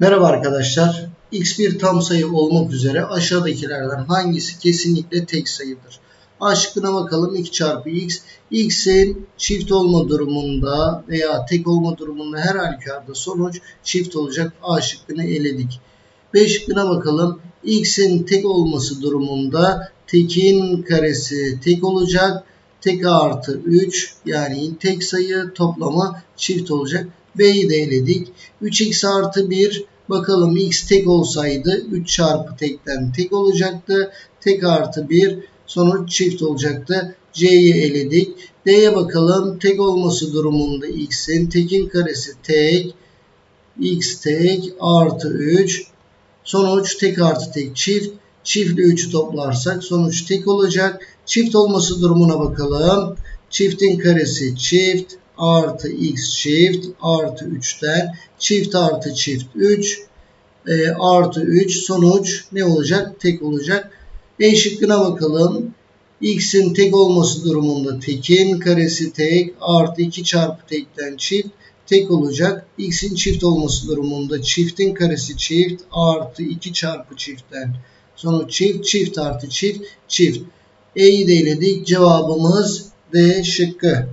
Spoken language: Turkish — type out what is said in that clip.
Merhaba arkadaşlar. X bir tam sayı olmak üzere aşağıdakilerden hangisi kesinlikle tek sayıdır? A şıkkına bakalım 2 çarpı x. X'in çift olma durumunda veya tek olma durumunda her halükarda sonuç çift olacak. A şıkkını eledik. B şıkkına bakalım. X'in tek olması durumunda tekin karesi tek olacak. Tek artı 3 yani tek sayı toplamı çift olacak. B'yi de eledik. 3x artı 1 bakalım x tek olsaydı 3 çarpı tekten tek olacaktı. Tek artı 1 sonuç çift olacaktı. C'yi eledik. D'ye bakalım. Tek olması durumunda x'in tekin karesi tek. x tek artı 3 sonuç tek artı tek çift. Çiftle 3'ü toplarsak sonuç tek olacak. Çift olması durumuna bakalım. Çiftin karesi çift artı x çift artı 3'ten çift artı çift 3 e, artı 3 sonuç ne olacak? Tek olacak. E şıkkına bakalım. X'in tek olması durumunda tekin karesi tek artı 2 çarpı tekten çift tek olacak. X'in çift olması durumunda çiftin karesi çift artı 2 çarpı çiftten sonuç çift çift artı çift çift. E'yi de eledik. Cevabımız D şıkkı.